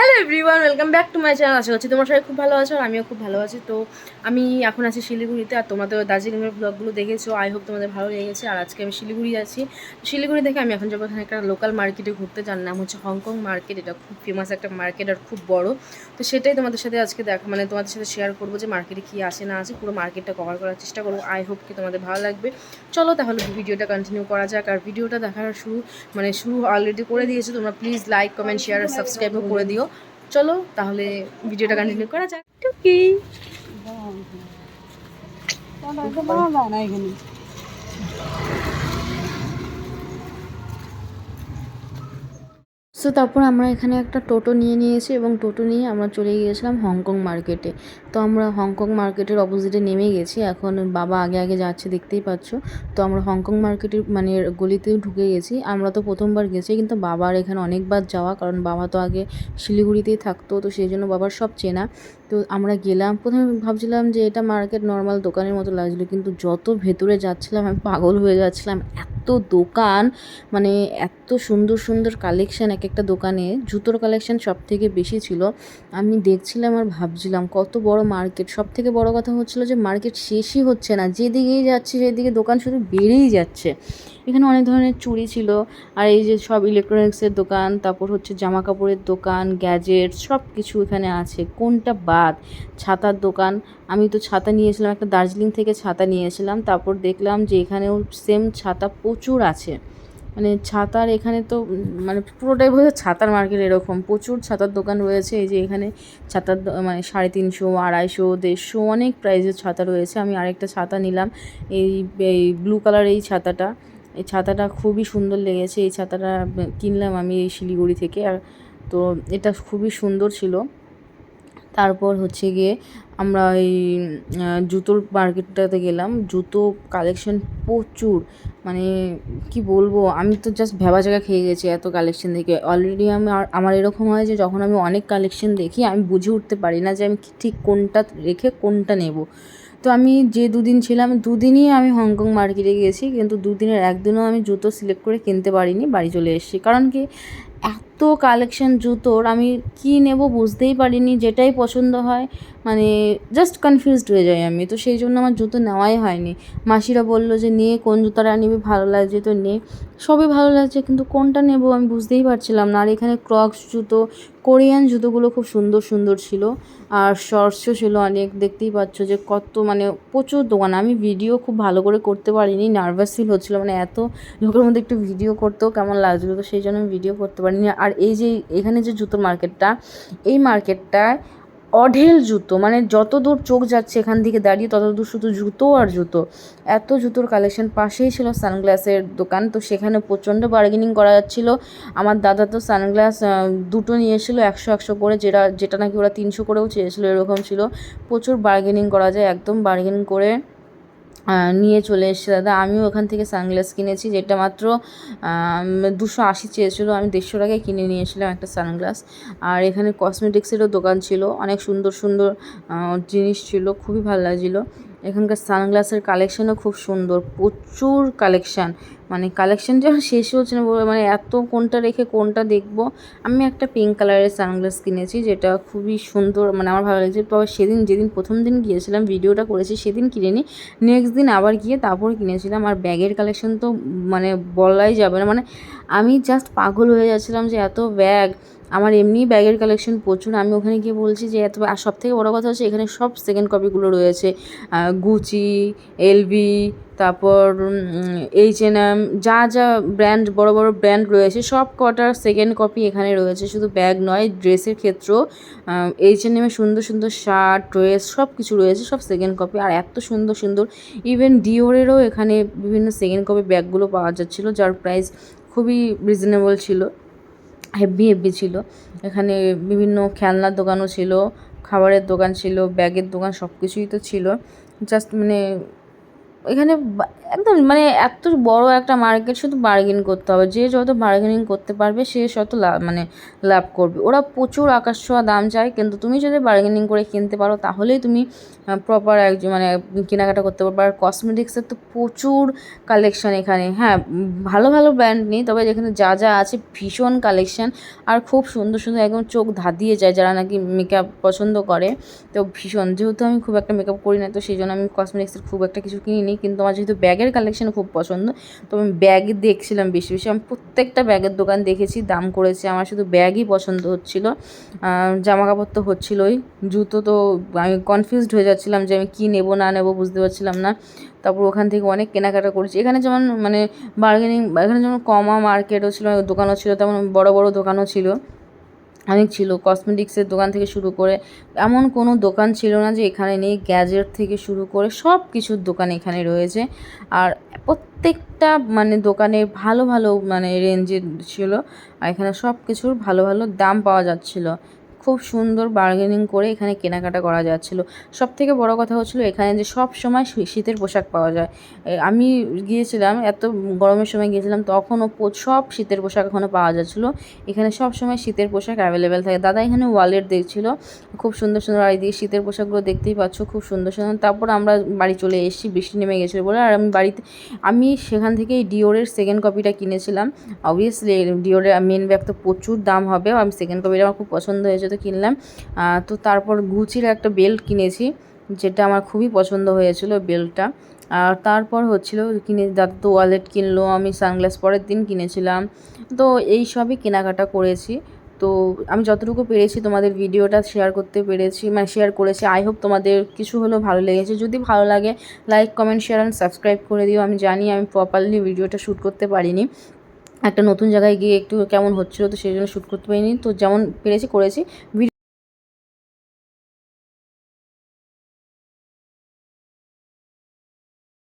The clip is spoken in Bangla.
Hello everyone welcome back to my channel আশা করছি তোমার সবাই খুব ভালো আছো আর আমিও খুব ভালো আছি। তো আমি এখন আছি শিলিগুড়িতে আর তোমাদের দার্জিলিংয়ের ব্লগগুলো দেখেছ। আই হোপ তোমাদের ভালো লেগেছে। আর আজকে আমি শিলিগুড়ি আছি শিলিগুড়ি থেকে আমি এখন যাব এখানে একটা লোকাল মার্কেটে ঘুরতে। যার নাম হচ্ছে হংকং মার্কেট এটা খুব ফেমাস একটা মার্কেট আর খুব বড়। তো সেটাই তোমাদের সাথে আজকে দেখা মানে তোমাদের সাথে শেয়ার করব যে মার্কেটে কী আসে না আছে। পুরো মার্কেটটা কভার করার চেষ্টা করব। আই হোপ কি তোমাদের ভালো লাগবে। চলো তাহলে ভিডিওটা কন্টিনিউ করা যাক। আর ভিডিওটা দেখার শুরু মানে শুরু অলরেডি করে দিয়েছ। তোমরা প্লিজ লাইক কমেন্ট শেয়ার আর সাবস্ক্রাইবও করে দিও। চলো তাহলে ভিডিওটা কন্টিনিউ করা যাক টুকি বাবা না এখানে সো তারপর আমরা এখানে একটা টোটো নিয়ে নিয়েছি এবং টোটো নিয়ে আমরা চলে গিয়েছিলাম হংকং মার্কেটে। তো আমরা হংকং মার্কেটের অপোজিটে নেমে গেছি। এখন বাবা আগে আগে যাচ্ছে, দেখতেই পাচ্ছ। তো আমরা হংকং মার্কেটের মানে গলিতেও ঢুকে গেছি। আমরা তো প্রথমবার গেছি, কিন্তু বাবার এখানে অনেকবার যাওয়া, কারণ বাবা তো আগে শিলিগুড়িতেই থাকতো, তো সেই জন্য বাবার সব চেনা। তো আমরা গেলাম, প্রথমে ভাবছিলাম যে এটা মার্কেট, নর্মাল দোকানের মতো লাগছিল, কিন্তু যত ভেতরে যাচ্ছিলাম, আমি পাগল হয়ে যাচ্ছিলাম। এত দোকান মানে এত সুন্দর সুন্দর কালেকশান এক একটা দোকানে। জুতোর কালেকশান সব থেকে বেশি ছিল। আমি দেখছিলাম আর ভাবছিলাম, কত বড় মার্কেট সব থেকে বড় কথা হচ্ছিল যে মার্কেট শেষই হচ্ছে না। যেদিকেই যাচ্ছে, সেদিকে দোকান শুধু বেড়েই যাচ্ছে। এখানে অনেক ধরনের চুড়ি ছিল। আর এই যে সব ইলেকট্রনিক্সের দোকান, তারপর হচ্ছে জামা কাপড়ের দোকান গ্যাজেট সব কিছু এখানে আছে। কোনটা বাদ? ছাতার দোকান। আমি তো ছাতা নিয়েছিলাম, একটা দার্জিলিং থেকে ছাতা নিয়েছিলাম। তারপর দেখলাম যে এখানেও সেম ছাতা প্রচুর আছে। মানে ছাতার এখানে তো মানে পুরোটাই বোধহয় ছাতার মার্কেট এরকম। প্রচুর ছাতার দোকান রয়েছে। এই যে এখানে ছাতার মানে সাড়ে তিনশো, আড়াইশো, দেড়শো অনেক প্রাইজের ছাতা রয়েছে। আমি আরেকটা ছাতা নিলাম। এই ব্লু কালার এই ছাতাটা। এই ছাতাটা খুবই সুন্দর লেগেছে। এই ছাতাটা কিনলাম আমি এই শিলিগুড়ি থেকে। আর তো এটা খুবই সুন্দর ছিল। তারপর হচ্ছে গিয়ে আমরা এই জুতোর মার্কেটটাতে গেলাম। জুতো কালেকশন প্রচুর। মানে কি বলব, আমি তো জাস্ট ভেবা জায়গা খেয়ে গেছি এত কালেকশন দেখে। অলরেডি আমার আমার এরকম হয় যে যখন আমি অনেক কালেকশন দেখি, আমি বুঝে উঠতে পারি না যে আমি ঠিক কোনটা রেখে কোনটা নেব। তো আমি যে দুদিন ছিলাম, দুদিনই আমি হংকং মার্কেটে গেছি কিন্তু দুদিনের একদিনও আমি জুতো সিলেক্ট করে কিনতে পারিনি, বাড়ি চলে এসেছি। কারণ কি, এত কালেকশন জুতোর আমি কি নেব বুঝতেই পারিনি, যেটাই পছন্দ হয় মানে জাস্ট কনফিউজড হয়ে যাই আমি। তো সেই জন্য আমার জুতো নেওয়াই হয়নি। মাসিরা বলল যে নিয়ে কোন জুতোটা নিবি? ভালো লাগছে তো নে। সবই ভালো লাগছে, কিন্তু কোনটা নেব আমি বুঝতেই পারছিলাম না। আর এখানে ক্রক্স জুতো কোরিয়ান জুতোগুলো খুব সুন্দর সুন্দর ছিল। আর শর্টসও ছিল অনেক, দেখতেই পাচ্ছ যে কত মানে প্রচুর দোকান। আমি ভিডিও খুব ভালো করে করতে পারিনি নার্ভাস ফিল হচ্ছিল। মানে এত লোকের মধ্যে একটু ভিডিও করতেও কেমন লাগছিল, তো সেই জন্য আমি ভিডিও করতে পারিনি। আর এই যে, এখানে যে জুতোর মার্কেটটা এই মার্কেটটায় অঢেল জুতো মানে যত দূর চোখ যাচ্ছে এখান থেকে দাঁড়িয়ে, তত দূর শুধু জুতো আর জুতো। এত জুতোর কালেকশন পাশেই ছিল সানগ্লাসের দোকান, তো সেখানে প্রচণ্ড বার্গেনিং করা যাচ্ছিল। আমার দাদা তো সানগ্লাস দুটো নিয়েছিল, একশো একশো করে, যেটা যেটা নাকি ওরা তিনশো করেও চেয়েছিলো, এরকম ছিল। প্রচুর বার্গেনিং করা যায়, একদম বার্গেনিং করে নিয়ে চলে এসেছে। দাদা, আমিও ওখান থেকে সানগ্লাস কিনেছি, যেটা মাত্র দুশো আশি চেয়েছিলো। আমি দেড়শো টাকায় কিনে নিয়েছিলাম একটা সানগ্লাস। আর এখানে কসমেটিক্সেরও দোকান ছিল। অনেক সুন্দর সুন্দর জিনিস ছিল। খুবই ভালো লাগছিল। এখানকার সানগ্লাসের কালেকশানও খুব সুন্দর, প্রচুর কালেকশান। মানে কালেকশান যখন শেষই হচ্ছে না মানে এত কোনটা রেখে কোনটা দেখব। আমি একটা পিঙ্ক কালারের সানগ্লাস কিনেছি, যেটা খুবই সুন্দর মানে আমার ভালো লাগছে। তবে সেদিন, যেদিন প্রথম দিন গিয়েছিলাম, ভিডিওটা করেছি, সেদিন কিনিনি। নেক্সট দিন আবার গিয়ে তারপর কিনেছিলাম। আর ব্যাগের কালেকশান তো মানে বলাই যাবে না। মানে আমি জাস্ট পাগল হয়ে যাচ্ছিলাম যে এত ব্যাগ আমার এমনিই ব্যাগের কালেকশন প্রচুর। আমি ওখানে গিয়ে বলছি যে, এত আর সব থেকে বড়ো কথা হচ্ছে এখানে সব সেকেন্ড কপিগুলো রয়েছে। গুচি এলবি তারপর এইচ এন এম যা যা ব্র্যান্ড বড় বড় ব্র্যান্ড রয়েছে, সব কটার সেকেন্ড কপি এখানে রয়েছে। শুধু ব্যাগ নয়, ড্রেসের ক্ষেত্রেও এইচ এন এমে সুন্দর সুন্দর শার্ট ড্রেস সব কিছু রয়েছে, সব সেকেন্ড কপি আর এত সুন্দর সুন্দর ইভেন ডিওরেরও এখানে বিভিন্ন সেকেন্ড কপি ব্যাগগুলো পাওয়া যাচ্ছিল, যার প্রাইস খুবই রিজনেবল ছিল। হেভি হেভি ছিল। এখানে বিভিন্ন খেলনার দোকানও ছিল, খাবারের দোকান ছিল, ব্যাগের দোকান সব কিছুই তো ছিল। জাস্ট মানে এখানে একদম মানে এত বড় একটা মার্কেট শুধু বার্গেন করতে হবে। যে যত বার্গেনিং করতে পারবে, সে তত লাভ মানে লাভ করবে। ওরা প্রচুর আকাশ ছোঁয়া দাম চায়, কিন্তু তুমি যদি বার্গেনিং করে কিনতে পারো, তাহলেই তুমি প্রপার একজন মানে কেনাকাটা করতে পারবে। আর কসমেটিক্সের তো প্রচুর কালেকশান এখানে। হ্যাঁ ভালো ভালো ব্র্যান্ড নেই, তবে যেখানে যা যা আছে, ভীষণ কালেকশান আর খুব সুন্দর সুন্দর একদম চোখ ধাঁধিয়ে যায় যারা নাকি মেকআপ পছন্দ করে। তো ভীষণ, যেহেতু আমি খুব একটা মেকআপ করি না, তো সেই জন্য আমি কসমেটিক্সের খুব একটা কিছু কিনিনি কিন্তু আমার যেহেতু ব্যাগের কালেকশন খুব পছন্দ, তো আমি ব্যাগ দেখছিলাম বেশি বেশি। আমি প্রত্যেকটা ব্যাগের দোকান দেখেছি, দাম করেছে, আমার শুধু ব্যাগই পছন্দ হচ্ছিল। জামা কাপড় তো হচ্ছিলোই, জুতো তো আমি কনফিউজড হয়ে যাচ্ছিলাম যে আমি কী নেব, না নেব বুঝতে পারছিলাম না। তারপর ওখান থেকে অনেক কেনাকাটা করেছি। এখানে যেমন মানে বার্গেনিং এখানে যেমন কমা মার্কেটও ছিল, দোকানও ছিল, তেমন বড় বড় দোকানও ছিল। অনেক ছিল কসমেটিক্সের দোকান থেকে শুরু করে এমন কোনো দোকান ছিল না যে এখানে নেই গ্যাজেট থেকে শুরু করে সব কিছুর দোকান এখানে রয়েছে। আর প্রত্যেকটা মানে দোকানে ভালো ভালো মানে রেঞ্জের ছিল, আর এখানে সব কিছুর ভালো ভালো দাম পাওয়া যাচ্ছিল। খুব সুন্দর বার্গেনিং করে এখানে কেনাকাটা করা যাচ্ছিল। সব থেকে বড় কথা হচ্ছিল এখানে যে সব সময় শীতের পোশাক পাওয়া যায়। আমি গিয়েছিলাম, এত গরমের সময় গিয়েছিলাম তখনও সব শীতের পোশাক এখনও পাওয়া যাচ্ছিল। এখানে সব সময় শীতের পোশাক অ্যাভেলেবেল থাকে। দাদা এখানে ওয়ালেট দেখছিল, খুব সুন্দর সুন্দর আর এদিকে শীতের পোশাকগুলো দেখতেই পাচ্ছ, খুব সুন্দর সুন্দর। তারপর আমরা বাড়ি চলে এসেছি, বৃষ্টি নেমে গেছিল বলে। আর আমি বাড়িতে, আমি সেখান থেকে এই ডিওরের সেকেন্ড কপিটা কিনেছিলাম। অবভিয়াসলি ডিওরের মেন ব্যাগ তো প্রচুর দাম হবে। আমি সেকেন্ড কপিটা আমার খুব পছন্দ হয়েছে। তো কিনলাম। তো তারপর গুচির একটা বেল্ট কিনেছি, যেটা আমার খুবই পছন্দ হয়েছিল বেল্টটা আর তারপর হচ্ছিল কিনে, দাদা তো ওয়ালেট কিনলো, আমি সানগ্লাস পরের দিন কিনেছিলাম। তো এই সবই কেনাকাটা করেছি। তো আমি যতটুকু পেরেছি তোমাদের ভিডিওটা শেয়ার করতে পেরেছি মানে শেয়ার করেছি। আই হোপ তোমাদের কিছু হলেও ভালো লেগেছে। যদি ভালো লাগে like comment share and subscribe করে দিও। আমি জানি আমি প্রপারলি ভিডিওটা শ্যুট করতে পারিনি। একটা নতুন জায়গায় গিয়ে একটু কেমন হচ্ছিল তো সেই জন্য শ্যুট করতে পারিনি। তো যেমন পেরেছি, করেছি।